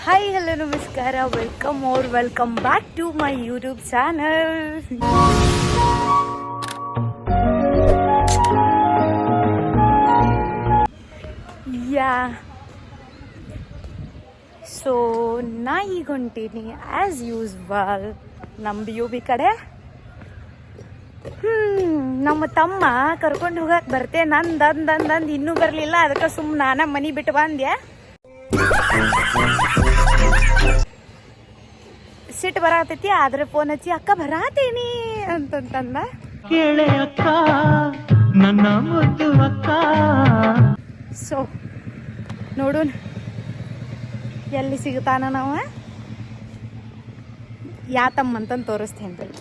Hi hello ನಮಸ್ಕಾರ welcome or welcome back to my YouTube channel yeah so ನಾ ಈಗ ಹೊಂಟೀನಿ ಆ್ಯಸ್ ಯೂಸ್ವಲ್ ನಮ್ಮ ಬಿ ಯು ಬಿ ಕಡೆ ಹ್ಞೂ ನಮ್ಮ ತಮ್ಮ ಕರ್ಕೊಂಡು ಹೋಗಕ್ಕೆ ಬರ್ತೆ ನಂದು ಅಂದ್ ಅಂದ್ ಅಂದ್ ಇನ್ನೂ ಬರಲಿಲ್ಲ, ಅದಕ್ಕೆ ಸುಮ್ಮನೆ ನಾನು ಮನೆ ಬಿಟ್ಟು ಬಂದ್ಯಾ ಸಿಟ್ಟು ಬರಾತೈತಿ ಆದ್ರೆ ಫೋನ್ ಹಚ್ಚಿ ಅಕ್ಕ ಬರಾತೇನಿ ಅಂತಂತಂದ. ಕೇಳೆ ಅಕ್ಕ ನನ್ನ ಮುದ್ದು ಅಕ್ಕ. ಸೊ ನೋಡು ಎಲ್ಲಿ ಸಿಗ್ತಾನ ನಾವು? ಯಾತಮ್ಮ ಅಂತಂದು ತೋರಿಸ್ತೇನೆ ಬಿಡಿ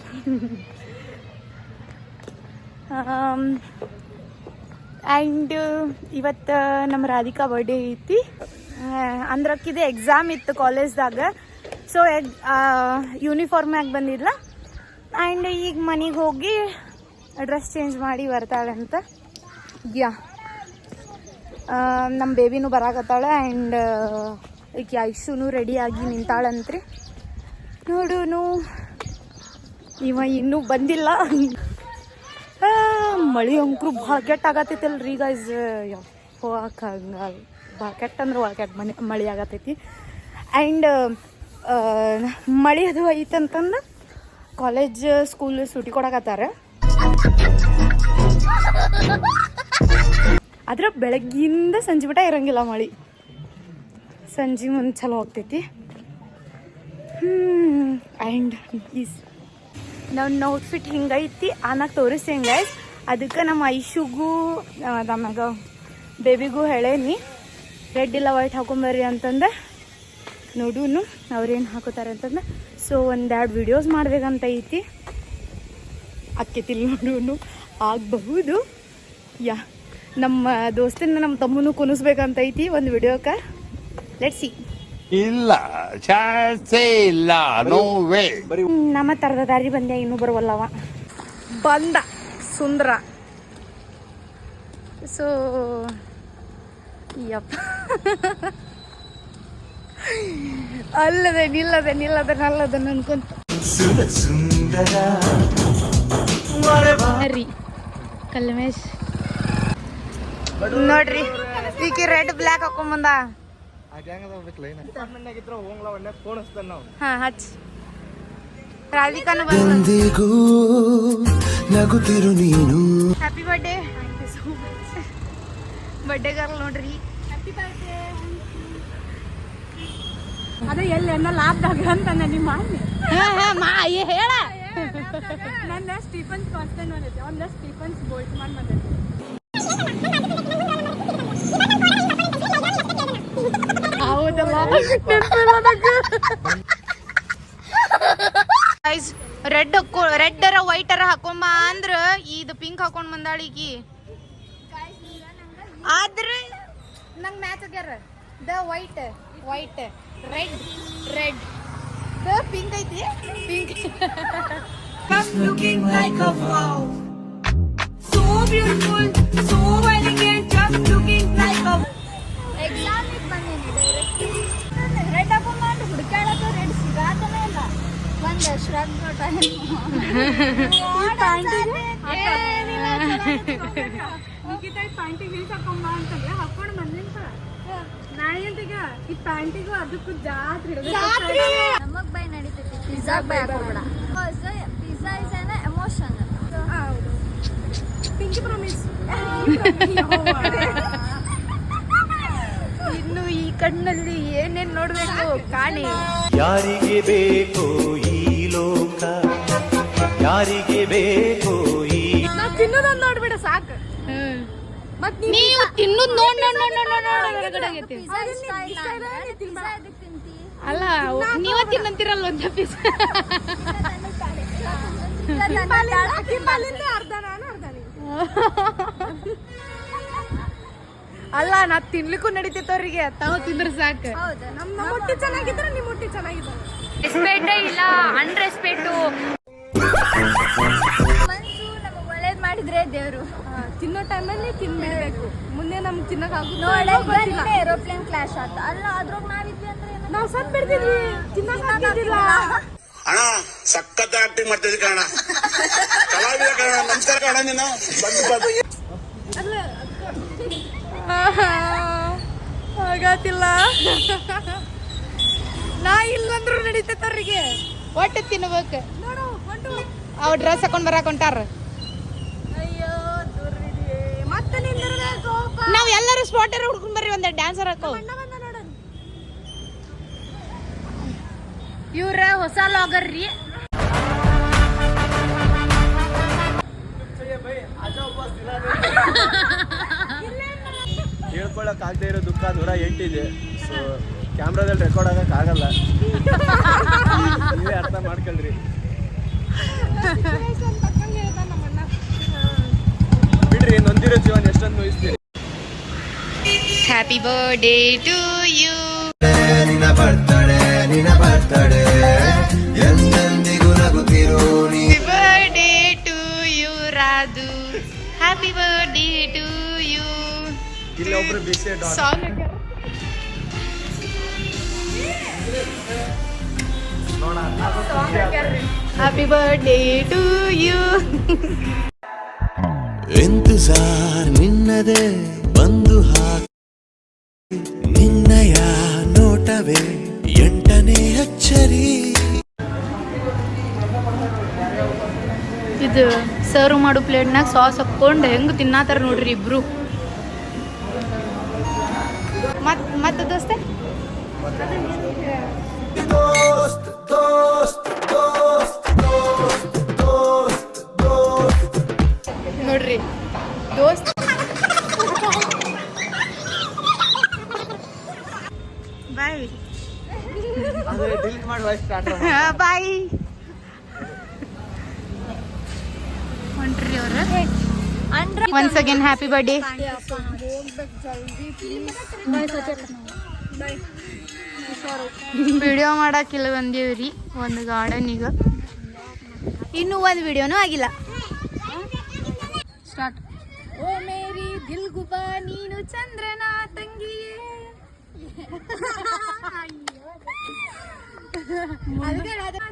ಆ್ಯಂಡ್ ಇವತ್ತು ನಮ್ಮ ರಾಧಿಕಾ ಬರ್ಡೇ ಐತಿ. ಅಂದ್ರೆ ಅಕ್ಕಿದೆ ಎಕ್ಸಾಮ್ ಇತ್ತು ಕಾಲೇಜ್ದಾಗ ಸೊ ಎಗ್ ಆಗಿ ಬಂದಿಲ್ಲ ಆ್ಯಂಡ್ ಈಗ ಮನೆಗೆ ಹೋಗಿ ಡ್ರೆಸ್ ಚೇಂಜ್ ಮಾಡಿ ಬರ್ತಾಳೆ ಅಂತ. ಯಾ ನಮ್ಮ ಬೇಬಿನೂ ಬರಾಕತ್ತಾಳೆ ಆ್ಯಂಡ್ ಈಗ ಐಶುನು ರೆಡಿಯಾಗಿ ನಿಂತಾಳಂತ್ರಿ. ನೋಡೂನು, ಇವ ಇನ್ನೂ ಬಂದಿಲ್ಲ. ಮಳೆ ಅಂಕರು ಭಾಳ ಕೆಟ್ಟ ಆಗತ್ತೈತಲ್ರಿ ಈಗ ಇಸ್ ಹೋಗಕ್ಕೆ ಹಂಗ ಭಾಳ ಕೆಟ್ಟ ಅಂದ್ರೆ ಭಾಳ ಕೆಟ್ಟ ಮನೆ, ಮಳೆ ಆಗತೈತಿ. ಆ್ಯಂಡ್ ಮಳೆ ಅದು ಐತಂತಂದು ಕಾಲೇಜ್ ಸ್ಕೂಲ್ ಸೂಟಿ ಕೊಡಕತ್ತಾರ. ಆದ್ರೆ ಬೆಳಗ್ಗಿಂದ ಸಂಜೆ ಬಿಟ್ಟ ಇರಂಗಿಲ್ಲ ಮಳೆ. ಸಂಜೆ ಮುಂದೆ ಚಲೋ ಹೋಗ್ತೈತಿ. ಆ್ಯಂಡ್ ಈಸ್ ನನ್ನ ಔಟ್ಫಿಟ್ ಹಿಂಗೈತಿ ಆನಾಗ ತೋರಿಸಿ ಹಿಂಗೈತಿ ಅದಕ್ಕೆ ನಮ್ಮ ಐಶುಗೂ ನಮಗೆ ಬೇಬಿಗೂ ಹೇಳೇನಿ. ರೆಡ್ ಇಲ್ಲ ವೈಟ್ ಹಾಕೊಂಬರ್ರಿ ಅಂತಂದೆ. ನೋಡೂನು ಅವ್ರೇನು ಹಾಕೋತಾರೆ ಅಂತಂದ್ರೆ ಸೊ ಒಂದೆರಡು ವಿಡಿಯೋಸ್ ಮಾಡ್ಬೇಕಂತ ಐತಿ. ಅಕ್ಕೆತಿಲ್ ನೋಡೂನು ಆಗಬಹುದು. ಯಾ ನಮ್ಮ ದೋಸ್ತಿನ ನಮ್ಮ ತಮ್ಮನು ಕುಣಿಸ್ಬೇಕಂತ ಐತಿ ಒಂದು ವಿಡಿಯೋಕ್ಕೆ ಲೆಟ್ ಸಿ ಇಲ್ಲ ಚಾನ್ಸೇ ಇಲ್ಲ ನೋ ವೇ ನಮ್ಮ ತರದ ದಾರಿ ಬಂದೆ ಇನ್ನೂ ಬರುವಲ್ಲವ ಬಂದ ಸುಂದರ. ಸೊ ಯಪ್ಪ. ಅಲ್ಲದೆ ನಿಲ್ಲದೆ ನಿಲ್ಲದೆ ನಲ್ಲದೆ ಅನ್ಕೊಂತ ಸುಂದರ ರೀ ಕಲ್ಮೇಶ್. ನೋಡ್ರಿ ಈಕಿ ರೆಡ್ ಬ್ಲ್ಯಾಕ್ ಹಾಕೊಂಬಂದ ಹಾ ಹಚ್. ರಾಧಿಕಾನು ಬಂದ. ಎಂದಿಗೂ ನಗುತ್ತಿರು ನೀನು. ಹ್ಯಾಪಿ ಬರ್ಡೇ ಬರ್ಡೇ ಗರ್ಲ್ ನೋಡ್ರಿ. ಅದೇ ಎಲ್ಲಿ ಅನ್ನೋ ಲಾಭದಾಗ ಅಂತ ನಿಮ್ಮ ಮಾ ಏ ಹೇಳ. ನನ್ನ ಸ್ಟೀಫನ್ಸ್ ಕಾನ್ಸ್ಟೆಂಟ್ ಬಂದೈತೆ ಅವ್ನ ಸ್ಟೀಫನ್ಸ್ ಬೋಲ್ಟ್ ಮಾಡಿ ಬಂದೈತೆ ರೆಡ್ ಹಾಕೋ ರೆಡ್ ಅರ ವೈಟ್ ಅರ ಹಾಕೊಂಬ ಅಂದ್ರ ಇದು ಪಿಂಕ್ ಹಾಕೊಂಡ್ ಬಂದಾಳ ಆದ್ರ ನಂಗ್ ಮ್ಯಾಚ್ ಆಗ್ಯಾರ the white white red red the pink ಐತಿ? Pink looking like a wow. So beautiful, so elegant, just looking like a ಎಕ್ಸಾಮಿಗೆ ಬಂದೀನಿ ರೆಡ್ ಹಾಕೊಂಬ ಅಂದ್ರೆ ಹುಡುಕಾಡಕ ರೆಡ್ ಸಿಗಾತನೇ ಇಲ್ಲ. ಒಂದು ಶ್ರಗ್ ನಿಖಿತಾ ಈ ಪ್ಯಾಂಟಿಗೆ ಹೀಲ್ಸ್ ಹಾಕೊಂಬ ಅಂತಂದ್ರೆ ಹಾಕೊಂಡು ಬಂದಿನ್ಪ ನಾಳೆ ಈ ಪ್ಯಾಂಟಿಗೂ ಅದಕ್ಕೂ ಜಾತ್ರೆ ನಮಗ್ ಬೈ ನಡೀತೈತಿ. ಪಿಜ್ಜಾ ಬೈ ಹಾಕೋಬೇಡ. Pizza is an emotion pinky promise ಇನ್ನು ಈ ಕಣ್ಣಲ್ಲಿ ಏನೇನ್ ನೋಡ್ಬೇಕು? ಕಾಣಿ ಯಾರಿಗೆ ಬೇಕೋ ಈ ಲೋಕ? ಯಾರಿಗೆ ಬೇಕೋ ಈ ನೋಡ್ಬೇಡ ತಿನ್ನೋದೊಂದು ನೋಡ್ಬಿಡ ಸಾಕು. ನೀವು ತಿನ್ನೋದು ನೋಡ್ ನೋಡ್ ನೋಡ್ ನೋಡ್ ನೋಡ್ ನೋಡ್ ಅಲ್ಲ ನೀವ ತಿನ್ನಂತಿರಲ್ಲ ಒಂದ ಪೀಸ್ ಅಲ್ಲ ನಾ ತಿನ್ಲಿಕ್ಕೂ ನಡೀತಿತ್ತು ಅವ್ರಿಗೆ. ತಾವು ತಿಂದ್ರೆ ಸಾಕು. ನಮ್ಮ ನಿಮ್ ಹೊಟ್ಟೆ ಚೆನ್ನಾಗಿದ್ರೆ ನಿಮ್ಮ ಹೊಟ್ಟೆ ಚೆನ್ನಾಗಿದೆ ರೆಸ್ಪೆಕ್ಟೇ ಇಲ್ಲ ಅನ್ರೆಸ್ಪೆಕ್ಟು ಮಾಡಿದ್ರೆ ದೇವ್ರು. ತಿನ್ನೋ ಟೈಮಲ್ಲಿ ತಿನ್ಬಿಡ್ಬೇಕು. ಮುಂದೆ ನಮ್ಗೆ ತಿನ್ನಕ್ ನೋಡ ಆಗುತ್ತೋ ಏರೋಪ್ಲೇನ್ ಕ್ಲಾಶ್ ಆತ ಅಲ್ಲ ಅದ್ರಾಗ ನಾವಿದ್ವಿ ಅಂದ್ರೆ ನಾವು ಸತ್ ಬಿಡ್ತಿದ್ವಿ. ತಿನ್ನಕ್ ಆಗ್ತಿದ್ದಿಲ್ಲ ಅಣ್ಣ ಸಖತ್ ಆಕ್ಟಿಂಗ್ ಮಾಡ್ತಿದ್ದೆ ಕಾಣ ಕಲಾವಿದ ಕಣ ನಮಸ್ಕಾರ ಕಾಣ ನೀನು. ಬಂದು ಬಂದು ಆಗತ್ತಿಲ್ಲ ನಾ ಇಲ್ಲಂದ್ರು ನಡೀತೈತೆ ಅವ್ರಿಗೆ. ಒಟ್ಟು ತಿನ್ಬೇಕು. ನೋಡು ಹೊಂಟು ಅವ್ ಡ್ರೆಸ್ ಹಾಕೊಂಡ್ ಬರಾಕ್ ಹೊಂಟಾರ. ನಾವ್ ಎಲ್ಲರೂ ಸ್ಪಾಟರ್ ಹುಡ್ಕೊಂಡ್ ಬರ್ರಿ ಒಂದ್ ಡ್ಯಾನ್ಸರ್ ಹಾಕೋ. ಇವ್ರ ಹೊಸ ಲಾಗರ್ ರೀ. ಹೇಳ್ಕೊಳಕ್ ಆಗದೆ ಇರೋ ದುಃಖ ನೂರ ಎಂಟಿದೆ. ಸೊ ಕ್ಯಾಮ್ರಾದಲ್ಲಿ ರೆಕಾರ್ಡ್ ಆಗಕ್ ಆಗಲ್ಲ. ಅರ್ಥ ಮಾಡ್ಕೊಳ್ರಿ. ನೊಂದಿರೋ ಜೀವನ ಎಷ್ಟೊಂದು ನೋಯಿಸ್ತೀನಿ ಹ್ಯಾಪಿ ಬರ್ಡೇ ಟು ಯು ನಿನ್ನ ಬರ್ತಾಳೆ ನಿನ್ನ ಬರ್ತಾಳೆ ಎಂದೆಂದಿಗೂ ನಗುತ್ತಿರೋ ನೀ? Birthday to you Radhu happy birthday to you busy song happy birthday to you ಎಂತುಸಾರ್ ನಿನ್ನದೆ ಬಂದು ಹಾಕಿ. ನಿನ್ನಯ ನೋಟವೇ ಎಂಟನೇ ಅಚ್ಚರಿ. ಇದು ಸರ್ವ್ ಮಾಡು ಪ್ಲೇಟ್ನಾಗ ಸಾಸ್ ಹಾಕ್ಕೊಂಡು ಹೆಂಗ್ ತಿನ್ನಾತಾರ ನೋಡ್ರಿ ಇಬ್ರು. ಮತ್ ಮತ್ತೆ ದೋಸ್ತೆ. ನೋಡ್ರಿ. ದೋಸ್ತ. ಬಾಯ್. ಬಾಯ್. ಹೊಂಟ್ರಿ ಅವ್ರ. Once again happy birthday video ಮಾಡಕ್ಕಿಲ್ಲ ಬಂದೀವ್ರಿ, ಒಂದು ಗಾರ್ಡನಿಗ ಇನ್ನೂ ಒಂದು ವಿಡಿಯೋನೂ ಆಗಿಲ್ಲ. ದಿಲ್ಗುಬಾ ನೀನು ಚಂದ್ರನ ತಂಗಿಯೇ.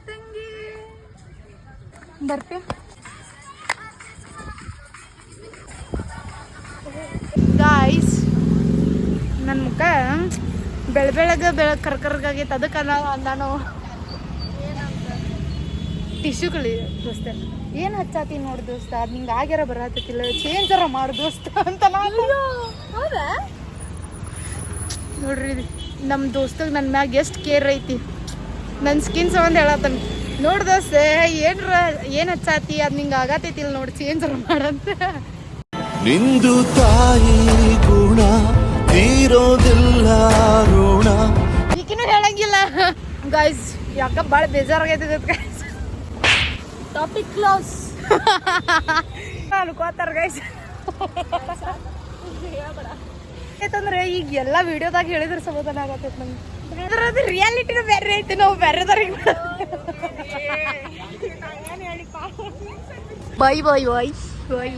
ತಂಗಿ ಬರ್ತೆ ಗಾಯ್ಸ್ ನನ್ನ ಮುಖ ಬೆಳ ಬೆಳಗ ಬೆಳಗ್ಗೆ ಕರ್ಕರ್ಗಾಗೈತೆ ಅದಕ್ಕೆ ನಾನು ಟಿಶ್ಯೂಗಳು ದೋಸ್ತ. ಏನು ಹಚ್ಚಾತಿ ನೋಡು ದೋಸ್ತ? ಅದು ನಿಂಗೆ ಆಗ್ಯಾರ ಚೇಂಜ್ ಅರ ಮಾಡು ದೋಸ್ತ ಅಂತ ನಾನು. ನೋಡ್ರಿ ನಮ್ಮ ದೋಸ್ತಗೆ ನನ್ನ ಮ್ಯಾಗ ಎಷ್ಟು ಕೇರ್ ಐತಿ. ನನ್ನ ಸ್ಕಿನ್ ಸಂಬಂಧ ಹೇಳತ್ತಾನೆ. ನೋಡು ದೋಸ್ತ ಏನ್ರ ಏನು ಹಚ್ಚಾತಿ? ಅದು ನಿಂಗೆ ಆಗತೈತಿಲ್ಲ ನೋಡಿ ಅರ ಮಾಡಂತ. ನಿಂದು ತಾಯಿ ಗುಣ ತೀರೋದಿಲ್ಲ ಋಣ. ಈಕಿನೂ ಹೇಳಂಗಿಲ್ಲ. ಗಾಯ್ಸ್ ಯಾಕ ಭಾಳ ಬೇಜಾರಾಗೈತೆ ಗೈಸ್ ಟಾಪಿಕ್ ಕ್ಲೋಸ್ ಅನ್ಕೋತಾರ ಗೈಸ್ ಯಾಕಂದ್ರೆ ಈಗ ಎಲ್ಲ ವಿಡಿಯೋದಾಗ ಹೇಳಿದ್ರೆ ಸಮಾಧಾನ ಆಗತ್ತೈತೆ ನಂಗೆ. ಅದ್ರ ಅದು ರಿಯಾಲಿಟಿನೂ ಬೇರೆ ಐತಿ ನಾವು ಬೇರೆದವ್ರಿಗೆ bye bye bye bye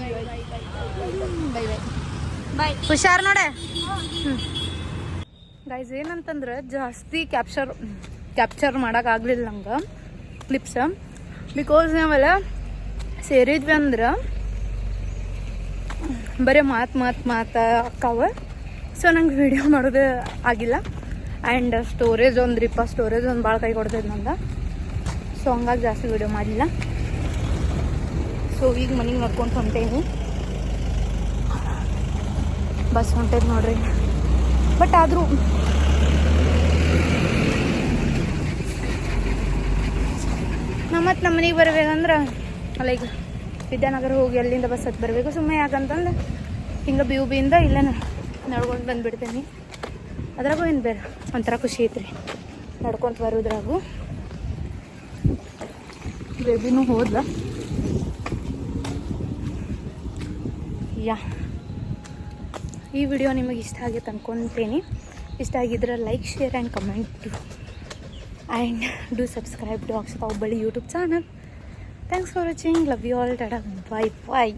bye bye bye ಹುಷಾರ್ ನೋಡೆ. ಗೈಸ್ ಏನಂತಂದ್ರೆ ಜಾಸ್ತಿ ಕ್ಯಾಪ್ಚರ್ ಕ್ಯಾಪ್ಚರ್ ಮಾಡೋಕ್ಕಾಗಲಿಲ್ಲ ನಂಗೆ ಕ್ಲಿಪ್ಸ ಬಿಕಾಸ್ ನಾವೆಲ್ಲ ಸೇರಿದ್ವಿ ಅಂದ್ರೆ ಬರೀ ಮಾತು ಮಾತು ಮಾತು ಅಕ್ಕವ. ಸೊ ನಂಗೆ ವಿಡಿಯೋ ಮಾಡೋದು ಆಗಿಲ್ಲ. ಆ್ಯಂಡ್ ಸ್ಟೋರೇಜ್ ಒಂದು ರೀಪ ಸ್ಟೋರೇಜ್ ಒಂದು ಭಾಳ ಕೈ ಕೊಡ್ತೈತೆ ನಂದು. ಸೊ ಹಂಗಾಗಿ ಜಾಸ್ತಿ ವಿಡಿಯೋ ಮಾಡಿಲ್ಲ ಸೊ ಈಗ ಮನೆಗೆ ನೋಡ್ಕೊಂಡು ಹೊಂಟೇನಿ. ಬಸ್ ಹೊಂಟೈತೆ ನೋಡ್ರಿ. ಬಟ್ ಆದರೂ ನಮ್ಮ ಮತ್ತೆ ನಮ್ಮ ಮನೆಗೆ ಬರ್ಬೇಕಂದ್ರೆ ಲೈಕ್ ವಿದ್ಯಾನಗರ ಹೋಗಿ ಅಲ್ಲಿಂದ ಬಸ್ ಹತ್ತು ಬರಬೇಕು. ಸುಮ್ಮನೆ ಯಾಕಂತಂದ್ರೆ ಹಿಂಗೆ ಬಿ ಯು ಬಿಯಿಂದ ಇಲ್ಲೇ ನಡ್ಕೊಂಡು ಬಂದುಬಿಡ್ತೇನೆ. ಅದ್ರಾಗೂ ಏನು ಬೇರೆ, ಒಂಥರ ಖುಷಿ ಐತ್ರಿ. ನಡ್ಕೊಂತ ಬರೋದ್ರಾಗು. ಬೇಬಿನೂ ಹೋದ ಯಾ. ಈ ವಿಡಿಯೋ ನಿಮಗೆ ಇಷ್ಟ ಆಗೈತೆ ಅನ್ಕೊತೀನಿ ಇಷ್ಟ ಆಗಿದ್ರೆ like share and comment and do subscribe to Akshata Hubballi YouTube channel thanks for watching love you all tata bye bye